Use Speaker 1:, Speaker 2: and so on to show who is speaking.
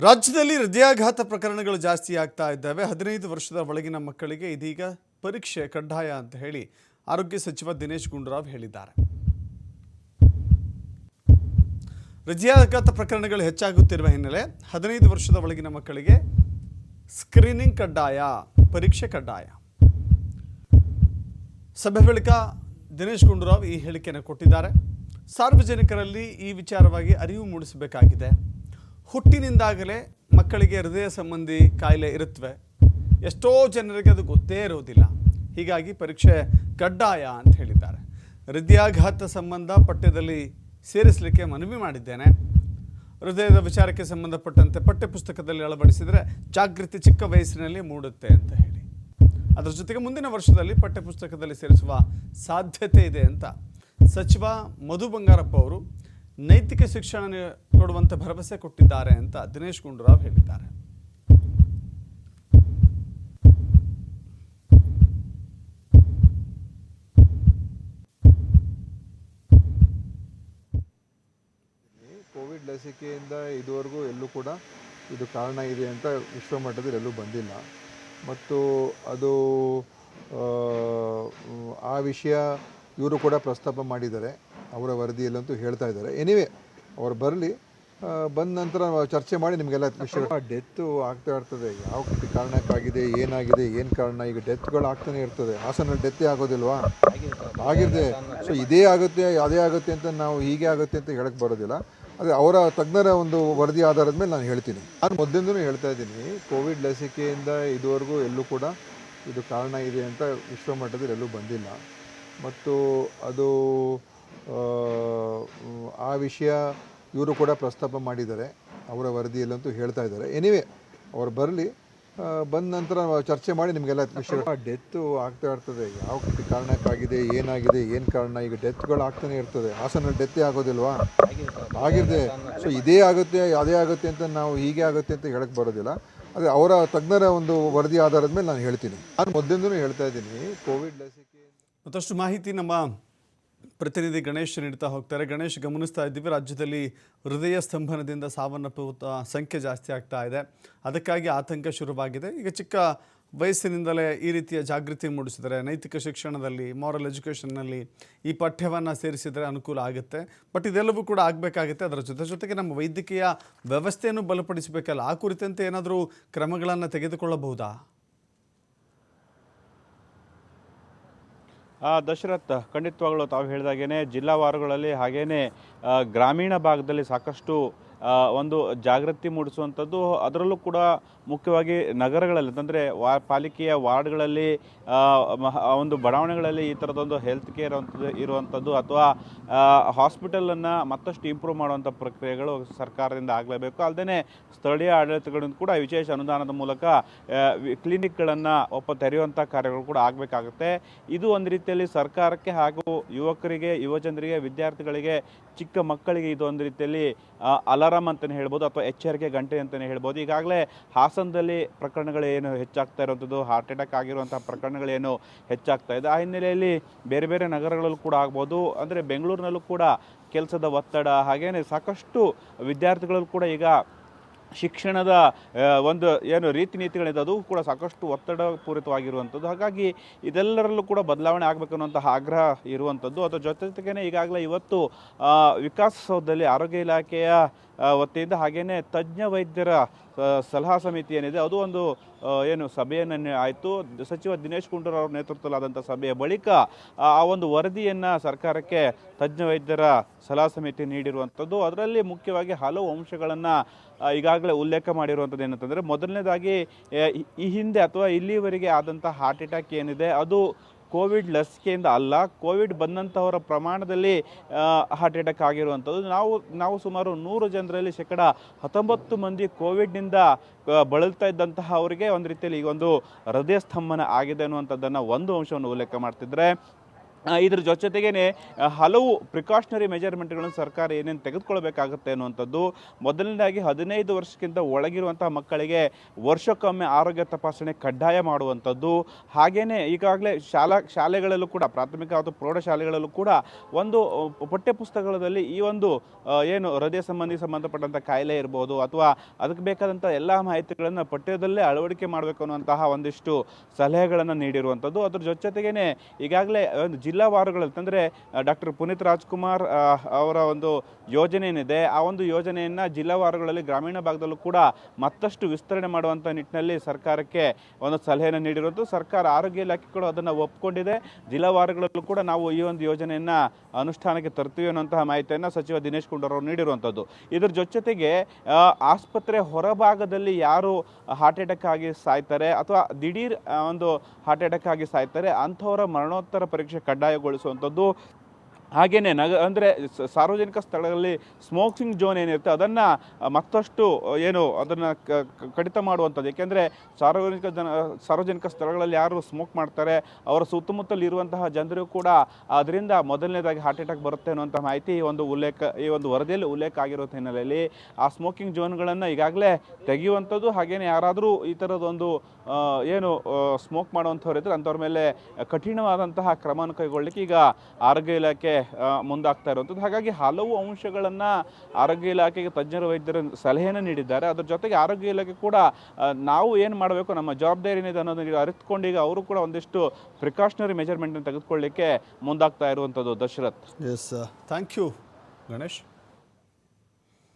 Speaker 1: ರಾಜ್ಯದಲ್ಲಿ ಹೃದಯಾಘಾತ ಪ್ರಕರಣಗಳು ಜಾಸ್ತಿ ಆಗ್ತಾ ಇದ್ದಾವೆ. ಹದಿನೈದು ವರ್ಷದ ಒಳಗಿನ ಮಕ್ಕಳಿಗೆ ಇದೀಗ ಪರೀಕ್ಷೆ ಕಡ್ಡಾಯ ಅಂತ ಹೇಳಿ ಆರೋಗ್ಯ ಸಚಿವ ದಿನೇಶ್ ಗುಂಡೂರಾವ್ ಹೇಳಿದ್ದಾರೆ. ಹೃದಯಾಘಾತ ಪ್ರಕರಣಗಳು ಹೆಚ್ಚಾಗುತ್ತಿರುವ ಹಿನ್ನೆಲೆ ಹದಿನೈದು ವರ್ಷದ ಒಳಗಿನ ಮಕ್ಕಳಿಗೆ ಸ್ಕ್ರೀನಿಂಗ್ ಕಡ್ಡಾಯ, ಪರೀಕ್ಷೆ ಕಡ್ಡಾಯ. ಸಭೆ ಬಳಿಕ ದಿನೇಶ್ ಗುಂಡೂರಾವ್ ಈ ಹೇಳಿಕೆಯನ್ನು ಕೊಟ್ಟಿದ್ದಾರೆ. ಸಾರ್ವಜನಿಕರಲ್ಲಿ ಈ ವಿಚಾರವಾಗಿ ಅರಿವು ಮೂಡಿಸಬೇಕಾಗಿದೆ. ಹುಟ್ಟಿನಿಂದಾಗಲೇ ಮಕ್ಕಳಿಗೆ ಹೃದಯ ಸಂಬಂಧಿ ಕಾಯಿಲೆ ಇರುತ್ತವೆ. ಎಷ್ಟೋ ಜನರಿಗೆ ಅದು ಗೊತ್ತೇ ಇರೋದಿಲ್ಲ. ಹೀಗಾಗಿ ಪರೀಕ್ಷೆ ಕಡ್ಡಾಯ ಅಂತ ಹೇಳಿದ್ದಾರೆ. ಹೃದಯಾಘಾತ ಸಂಬಂಧ ಪಠ್ಯದಲ್ಲಿ ಸೇರಿಸಲಿಕ್ಕೆ ಮನವಿ ಮಾಡಿದ್ದೇನೆ. ಹೃದಯದ ವಿಚಾರಕ್ಕೆ ಸಂಬಂಧಪಟ್ಟಂತೆ ಪಠ್ಯಪುಸ್ತಕದಲ್ಲಿ ಅಳವಡಿಸಿದರೆ ಜಾಗೃತಿ ಚಿಕ್ಕ ವಯಸ್ಸಿನಲ್ಲಿ ಮೂಡುತ್ತೆ ಅಂತ ಹೇಳಿ. ಅದರ ಜೊತೆಗೆ ಮುಂದಿನ ವರ್ಷದಲ್ಲಿ ಪಠ್ಯಪುಸ್ತಕದಲ್ಲಿ ಸೇರಿಸುವ ಸಾಧ್ಯತೆ ಇದೆ ಅಂತ. ಸಚಿವ ಮಧು ಬಂಗಾರಪ್ಪ ಅವರು ನೈತಿಕ ಶಿಕ್ಷಣ ಕೊಡುವಂತೆ ಭರವಸೆ ಕೊಟ್ಟಿದ್ದಾರೆ ಅಂತ ದಿನೇಶ್ ಗುಂಡೂರಾವ್ ಹೇಳಿದ್ದಾರೆ.
Speaker 2: ಕೋವಿಡ್ ಲಸಿಕೆಯಿಂದ ಇದುವರೆಗೂ ಎಲ್ಲೂ ಕೂಡ ಇದು ಕಾರಣ ಇದೆ ಅಂತ ವಿಶ್ವಮಟ್ಟದಲ್ಲಿ ಎಲ್ಲೂ ಬಂದಿಲ್ಲ. ಮತ್ತು ಅದು, ಆ ವಿಷಯ ಇವರು ಕೂಡ ಪ್ರಸ್ತಾಪ ಮಾಡಿದ್ದಾರೆ. ಅವರ ವರದಿಯಲ್ಲಂತೂ ಹೇಳ್ತಾ ಇದ್ದಾರೆ. ಎನಿವೆ ಅವರು ಬರಲಿ. ಬಂದ ನಂತರ ಚರ್ಚೆ ಮಾಡಿ ನಿಮಗೆಲ್ಲ ವಿಷಯ ಡೆತ್ ಆಗ್ತಾ ಇರ್ತದೆ. ಯಾವ ಕಾರಣಕ್ಕಾಗಿದೆ, ಏನಾಗಿದೆ, ಏನು ಕಾರಣ? ಈಗ ಡೆತ್ಗಳು ಆಗ್ತಾನೆ ಇರ್ತದೆ. ಹಾಸನಲ್ಲಿ ಡೆತ್ತೇ ಆಗೋದಿಲ್ವಾ? ಆಗಿದೆ. ಸೊ ಇದೇ ಆಗುತ್ತೆ, ಅದೇ ಆಗುತ್ತೆ ಅಂತ ನಾವು ಹೀಗೆ ಆಗುತ್ತೆ ಅಂತ ಹೇಳಕ್ಕೆ ಬರೋದಿಲ್ಲ. ಅದೇ ಅವರ ತಜ್ಞರ ಒಂದು ವರದಿ ಆಧಾರದ ಮೇಲೆ ನಾನು ಹೇಳ್ತೀನಿ. ನಾನು ಮೊದಲಿಂದನೂ ಹೇಳ್ತಾ ಇದ್ದೀನಿ, ಕೋವಿಡ್ ಲಸಿಕೆಯಿಂದ ಇದುವರೆಗೂ ಎಲ್ಲೂ ಕೂಡ ಇದು ಕಾರಣ ಇದೆ ಅಂತ ವಿಶ್ವಮಟ್ಟದಲ್ಲಿ ಎಲ್ಲೂ ಬಂದಿಲ್ಲ. ಮತ್ತು ಅದು ಆ ವಿಷಯ ಇವರು ಕೂಡ ಪ್ರಸ್ತಾಪ ಮಾಡಿದ್ದಾರೆ. ಅವರ ವರದಿಯಲ್ಲಂತೂ ಹೇಳ್ತಾ ಇದ್ದಾರೆ. ಎನಿವೆ ಅವ್ರು ಬರಲಿ. ಬಂದ ನಂತರ ನಾವು ಚರ್ಚೆ ಮಾಡಿ ನಿಮಗೆಲ್ಲ ವಿಷಯ ಡೆತ್ತು ಆಗ್ತಾ ಇರ್ತದೆ. ಯಾವ ಕಾರಣಕ್ಕಾಗಿದೆ ಏನಾಗಿದೆ ಏನು ಕಾರಣ? ಈಗ ಡೆತ್ಗಳು ಆಗ್ತಾನೆ ಇರ್ತದೆ. ಹಾಸನ ಡೆತ್ತೇ ಆಗೋದಿಲ್ವಾ? ಆಗಿದೆ. ಸೊ ಇದೇ ಆಗುತ್ತೆ ಅದೇ ಆಗುತ್ತೆ ಅಂತ ನಾವು ಹೀಗೆ ಆಗುತ್ತೆ ಅಂತ ಹೇಳಕ್ಕೆ ಬರೋದಿಲ್ಲ. ಅದೇ ಅವರ ತಜ್ಞರ ಒಂದು ವರದಿ ಆಧಾರದ ಮೇಲೆ ನಾನು ಹೇಳ್ತೀನಿ. ನಾನು ಮೊದಲಿಂದನೂ ಹೇಳ್ತಾ ಇದ್ದೀನಿ. ಕೋವಿಡ್ ಲಸಿಕೆ
Speaker 1: ಮತ್ತಷ್ಟು ಮಾಹಿತಿ ನಮ್ಮ ಪ್ರತಿನಿಧಿ ಗಣೇಶ್ ನೀಡ್ತಾ ಹೋಗ್ತಾರೆ. ಗಣೇಶ್, ಗಮನಿಸ್ತಾ ಇದ್ದೀವಿ, ರಾಜ್ಯದಲ್ಲಿ ಹೃದಯ ಸ್ತಂಭನದಿಂದ ಸಾವನ್ನಪ್ಪುವ ಸಂಖ್ಯೆ ಜಾಸ್ತಿ ಆಗ್ತಾ ಇದೆ. ಅದಕ್ಕಾಗಿ ಆತಂಕ ಶುರುವಾಗಿದೆ. ಈಗ ಚಿಕ್ಕ ವಯಸ್ಸಿನಿಂದಲೇ ಈ ರೀತಿಯ ಜಾಗೃತಿ ಮೂಡಿಸಿದರೆ, ನೈತಿಕ ಶಿಕ್ಷಣದಲ್ಲಿ ಮಾರಲ್ ಎಜುಕೇಷನ್ನಲ್ಲಿ ಈ ಪಠ್ಯವನ್ನು ಸೇರಿಸಿದರೆ ಅನುಕೂಲ ಆಗುತ್ತೆ. ಬಟ್ ಇದೆಲ್ಲವೂ ಕೂಡ ಆಗಬೇಕಾಗುತ್ತೆ. ಅದರ ಜೊತೆ ಜೊತೆಗೆ ನಮ್ಮ ವೈದ್ಯಕೀಯ ವ್ಯವಸ್ಥೆಯನ್ನು ಬಲಪಡಿಸಬೇಕಲ್ಲ. ಆ ಕುರಿತಂತೆ ಏನಾದರೂ ಕ್ರಮಗಳನ್ನು ತೆಗೆದುಕೊಳ್ಳಬಹುದಾ?
Speaker 3: ದಶರಥ್ ಖಂಡಿತವಾಗ್ಲೂ ತಾವು ಹೇಳಿದಾಗೇನೆ ಜಿಲ್ಲಾವಾರುಗಳಲ್ಲಿ ಹಾಗೇನೆ ಆ, ಗ್ರಾಮೀಣ ಭಾಗದಲ್ಲಿ ಸಾಕಷ್ಟು ಒಂದು ಜಾಗೃತಿ ಮೂಡಿಸುವಂಥದ್ದು ಅದರಲ್ಲೂ ಕೂಡ ಮುಖ್ಯವಾಗಿ ನಗರಗಳಲ್ಲಿ, ಅಂತಂದರೆ ವಾ, ಪಾಲಿಕೆಯ ವಾರ್ಡ್ಗಳಲ್ಲಿ ಒಂದು ಬಡಾವಣೆಗಳಲ್ಲಿ ಈ ಥರದೊಂದು ಹೆಲ್ತ್ ಕೇರ್ ಅಂಥದ್ದು ಇರುವಂಥದ್ದು ಅಥವಾ ಹಾಸ್ಪಿಟಲನ್ನು ಮತ್ತಷ್ಟು ಇಂಪ್ರೂವ್ ಮಾಡುವಂಥ ಪ್ರಕ್ರಿಯೆಗಳು ಸರ್ಕಾರದಿಂದ ಆಗಲೇಬೇಕು. ಅಲ್ಲದೆ ಸ್ಥಳೀಯ ಆಡಳಿತಗಳಿಂದ ಕೂಡ ವಿಶೇಷ ಅನುದಾನದ ಮೂಲಕ ಕ್ಲಿನಿಕ್ಗಳನ್ನು ಒಪ್ಪ, ತೆರೆಯುವಂಥ ಕಾರ್ಯಗಳು ಕೂಡ ಆಗಬೇಕಾಗುತ್ತೆ. ಇದು ಒಂದು ರೀತಿಯಲ್ಲಿ ಸರ್ಕಾರಕ್ಕೆ ಹಾಗೂ ಯುವಕರಿಗೆ, ಯುವಜನರಿಗೆ, ವಿದ್ಯಾರ್ಥಿಗಳಿಗೆ, ಚಿಕ್ಕ ಮಕ್ಕಳಿಗೆ ಇದು ಒಂದು ರೀತಿಯಲ್ಲಿ ಅಲಾರಾಮ್ ಅಂತಲೇ ಹೇಳ್ಬೋದು ಅಥವಾ ಎಚ್ಚರಿಕೆ ಗಂಟೆ ಅಂತಲೇ ಹೇಳ್ಬೋದು. ಈಗಾಗಲೇ ಹಾಸನದಲ್ಲಿ ಪ್ರಕರಣಗಳು ಏನು ಹೆಚ್ಚಾಗ್ತಾ ಇರುವಂಥದ್ದು ಹಾರ್ಟ್ ಅಟ್ಯಾಕ್ ಆಗಿರುವಂಥ ಪ್ರಕರಣಗಳೇನು ಹೆಚ್ಚಾಗ್ತಾ ಇದೆ. ಆ ಹಿನ್ನೆಲೆಯಲ್ಲಿ ಬೇರೆ ಬೇರೆ ನಗರಗಳಲ್ಲೂ ಕೂಡ ಆಗ್ಬೋದು. ಅಂದರೆ ಬೆಂಗಳೂರಿನಲ್ಲೂ ಕೂಡ ಕೆಲಸದ ಒತ್ತಡ ಹಾಗೆಯೇ ಸಾಕಷ್ಟು ವಿದ್ಯಾರ್ಥಿಗಳಲ್ಲೂ ಕೂಡ ಈಗ ಶಿಕ್ಷಣದ ಒಂದು ಏನು ರೀತಿ ನೀತಿಗಳಿದೆ ಅದು ಕೂಡ ಸಾಕಷ್ಟು ಒತ್ತಡ ಪೂರಿತವಾಗಿರುವಂಥದ್ದು ಹಾಗಾಗಿ ಇದೆಲ್ಲರಲ್ಲೂ ಕೂಡ ಬದಲಾವಣೆ ಆಗಬೇಕು ಆಗ್ರಹ ಇರುವಂಥದ್ದು. ಅದರ ಜೊತೆ ಜೊತೆಗೇನೆ ಈಗಾಗಲೇ ಇವತ್ತು ವಿಕಾಸಸೌಧದಲ್ಲಿ ಆರೋಗ್ಯ ಇಲಾಖೆಯ ವತಿಯಿಂದ ಹಾಗೆಯೇ ತಜ್ಞ ವೈದ್ಯರ ಸಲಹಾ ಸಮಿತಿ ಏನಿದೆ, ಅದು ಒಂದು ಏನು ಸಭೆಯನ್ನು ಆಯಿತು. ಸಚಿವ ದಿನೇಶ್ ಗುಂಡೂರಾವ್ ನೇತೃತ್ವದಲ್ಲಾದಂಥ ಸಭೆಯ ಬಳಿಕ, ಆ ಒಂದು ವರದಿಯನ್ನು ಸರ್ಕಾರಕ್ಕೆ ತಜ್ಞ ವೈದ್ಯರ ಸಲಹಾ ಸಮಿತಿ ನೀಡಿರುವಂಥದ್ದು ಅದರಲ್ಲಿ ಮುಖ್ಯವಾಗಿ ಹಲವು ಅಂಶಗಳನ್ನು ಈಗಾಗಲೇ ಉಲ್ಲೇಖ ಮಾಡಿರುವಂಥದ್ದು ಏನಂತಂದರೆ, ಮೊದಲನೇದಾಗಿ ಈ ಹಿಂದೆ ಅಥವಾ ಇಲ್ಲಿವರೆಗೆ ಆದಂಥ ಹಾರ್ಟ್ ಅಟ್ಯಾಕ್ ಏನಿದೆ, ಅದು ಕೋವಿಡ್ ಲಸಿಕೆಯಿಂದ ಅಲ್ಲ, ಕೋವಿಡ್ ಬಂದಂಥವರ ಪ್ರಮಾಣದಲ್ಲಿ ಹಾರ್ಟ್ ಅಟ್ಯಾಕ್ ಆಗಿರುವಂಥದ್ದು. ನಾವು ನಾವು ಸುಮಾರು ನೂರು ಜನರಲ್ಲಿ ಶೇಕಡ ಹತ್ತೊಂಬತ್ತು ಮಂದಿ ಕೋವಿಡ್ನಿಂದ ಬಳಲ್ತಾ ಇದ್ದಂತಹ ಅವರಿಗೆ ಒಂದು ರೀತಿಯಲ್ಲಿ ಈಗ ಒಂದು ಹೃದಯ ಸ್ತಂಭನ ಆಗಿದೆ ಅನ್ನುವಂಥದ್ದನ್ನು ಒಂದು ಅಂಶವನ್ನು ಉಲ್ಲೇಖ ಮಾಡ್ತಿದ್ರೆ ಇದ್ರ ಜೊತೆಗೇನೆ ಹಲವು ಪ್ರಿಕಾಷನರಿ ಮೆಜರ್ಮೆಂಟ್ಗಳನ್ನು ಸರ್ಕಾರ ಏನೇನು ತೆಗೆದುಕೊಳ್ಬೇಕಾಗುತ್ತೆ ಅನ್ನುವಂಥದ್ದು, ಮೊದಲನೇದಾಗಿ ಹದಿನೈದು ವರ್ಷಕ್ಕಿಂತ ಒಳಗಿರುವಂಥ ಮಕ್ಕಳಿಗೆ ವರ್ಷಕ್ಕೊಮ್ಮೆ ಆರೋಗ್ಯ ತಪಾಸಣೆ ಕಡ್ಡಾಯ ಮಾಡುವಂಥದ್ದು ಹಾಗೆಯೇ ಈಗಾಗಲೇ ಶಾಲಾ, ಶಾಲೆಗಳಲ್ಲೂ ಕೂಡ, ಪ್ರಾಥಮಿಕ ಅಥವಾ ಪ್ರೌಢಶಾಲೆಗಳಲ್ಲೂ ಕೂಡ ಒಂದು ಪಠ್ಯಪುಸ್ತಕಗಳಲ್ಲಿ ಈ ಒಂದು ಏನು ಹೃದಯ ಸಂಬಂಧಿ ಸಂಬಂಧಪಟ್ಟಂಥ ಕಾಯಿಲೆ ಇರ್ಬೋದು, ಅಥವಾ ಅದಕ್ಕೆ ಬೇಕಾದಂಥ ಎಲ್ಲ ಮಾಹಿತಿಗಳನ್ನು ಪಠ್ಯದಲ್ಲೇ ಅಳವಡಿಕೆ ಮಾಡಬೇಕು ಅನ್ನುವಂತಹ ಒಂದಿಷ್ಟು ಸಲಹೆಗಳನ್ನು ನೀಡಿರುವಂಥದ್ದು. ಅದ್ರ ಜೊತೆಗೇನೆ ಈಗಾಗಲೇ ಒಂದು ಜಿಲ್ಲಾವಾರುಗಳಲ್ಲಿ ಅಂದರೆ ಡಾಕ್ಟರ್ ಪುನೀತ್ ರಾಜ್ಕುಮಾರ್ ಅವರ ಒಂದು ಯೋಜನೆ ಏನಿದೆ ಆ ಒಂದು ಯೋಜನೆಯನ್ನು ಜಿಲ್ಲಾವಾರುಗಳಲ್ಲಿ ಗ್ರಾಮೀಣ ಭಾಗದಲ್ಲೂ ಕೂಡ ಮತ್ತಷ್ಟು ವಿಸ್ತರಣೆ ಮಾಡುವಂಥ ನಿಟ್ಟಿನಲ್ಲಿ ಸರ್ಕಾರಕ್ಕೆ ಒಂದು ಸಲಹೆಯನ್ನು ನೀಡಿರೋದು. ಸರ್ಕಾರ ಆರೋಗ್ಯ ಇಲಾಖೆ ಕೂಡ ಅದನ್ನು ಒಪ್ಪಿಕೊಂಡಿದೆ ಜಿಲ್ಲಾವಾರುಗಳಲ್ಲೂ ಕೂಡ ನಾವು ಈ ಒಂದು ಯೋಜನೆಯನ್ನು ಅನುಷ್ಠಾನಕ್ಕೆ ತರ್ತೀವಿ ಅನ್ನುವಂತಹ ಮಾಹಿತಿಯನ್ನು ಸಚಿವ ದಿನೇಶ್ ಗುಂಡೂರವರು ನೀಡಿರುವಂಥದ್ದು ಇದರ ಜೊತೆಗೆ ಆಸ್ಪತ್ರೆ ಹೊರಭಾಗದಲ್ಲಿ ಯಾರು ಹಾರ್ಟ್ ಅಟ್ಯಾಕ್ ಆಗಿ ಸಾಯ್ತಾರೆ ಅಥವಾ ದಿಢೀರ್ ಒಂದು ಹಾರ್ಟ್ ಅಟ್ಯಾಕ್ ಆಗಿ ಸಾಯ್ತಾರೆ, ಅಂಥವರ ಮರಣೋತ್ತರ ಪರೀಕ್ಷೆ ಕಡ್ಡಾಯಗೊಳಿಸುವಂಥದ್ದು. ಹಾಗೆಯೇ ನಗ ಅಂದರೆ ಸಾರ್ವಜನಿಕ ಸ್ಥಳಗಳಲ್ಲಿ ಸ್ಮೋಕಿಂಗ್ ಝೋನ್ ಏನಿರುತ್ತೆ ಅದನ್ನು ಮತ್ತಷ್ಟು ಏನು ಅದನ್ನು ಕಡಿತ ಮಾಡುವಂಥದ್ದು. ಏಕೆಂದರೆ ಸಾರ್ವಜನಿಕ ಜನ, ಸಾರ್ವಜನಿಕ ಸ್ಥಳಗಳಲ್ಲಿ ಯಾರು ಸ್ಮೋಕ್ ಮಾಡ್ತಾರೆ, ಅವರ ಸುತ್ತಮುತ್ತಲು ಇರುವಂತಹ ಜನರು ಕೂಡ ಅದರಿಂದ ಮೊದಲನೇದಾಗಿ ಹಾರ್ಟ್ ಅಟ್ಯಾಕ್ ಬರುತ್ತೆ ಅನ್ನುವಂಥ ಮಾಹಿತಿ ಈ ಒಂದು ಉಲ್ಲೇಖ, ಈ ಒಂದು ವರದಿಯಲ್ಲಿ ಉಲ್ಲೇಖ ಆಗಿರೋ ಹಿನ್ನೆಲೆಯಲ್ಲಿ ಆ ಸ್ಮೋಕಿಂಗ್ ಝೋನ್ಗಳನ್ನು ಈಗಾಗಲೇ ತೆಗೆಯುವಂಥದ್ದು ಹಾಗೆಯೇ ಯಾರಾದರೂ ಈ ಥರದೊಂದು ಏನು ಸ್ಮೋಕ್ ಮಾಡುವಂಥವ್ರು ಇದ್ದರೆ ಅಂಥವ್ರ ಮೇಲೆ ಕಠಿಣವಾದಂತಹ ಕ್ರಮವನ್ನು ಕೈಗೊಳ್ಳಲಿಕ್ಕೆ ಈಗ ಆರೋಗ್ಯ ಇಲಾಖೆ ಮುಂದಾಗ್ತಾ ಇರುವಂಥದ್ದು. ಹಾಗಾಗಿ ಹಲವು ಅಂಶಗಳನ್ನು ಆರೋಗ್ಯ ಇಲಾಖೆಗೆ ತಜ್ಞರ ವೈದ್ಯರು ಸಲಹೆಯನ್ನು ನೀಡಿದ್ದಾರೆ. ಅದ್ರ ಜೊತೆಗೆ ಆರೋಗ್ಯ ಇಲಾಖೆ ಕೂಡ ನಾವು ಏನು ಮಾಡಬೇಕು, ನಮ್ಮ ಜವಾಬ್ದಾರಿ ಏನಿದೆ ಅನ್ನೋದನ್ನು ಅರಿತುಕೊಂಡು ಈಗ ಅವರು ಕೂಡ ಒಂದಿಷ್ಟು ಪ್ರಿಕಾಷನರಿ ಮೆಜರ್ಮೆಂಟನ್ನು ತೆಗೆದುಕೊಳ್ಳಿಕ್ಕೆ ಮುಂದಾಗ್ತಾ ಇರುವಂಥದ್ದು Dasharath.
Speaker 1: Yes thank you Ganesh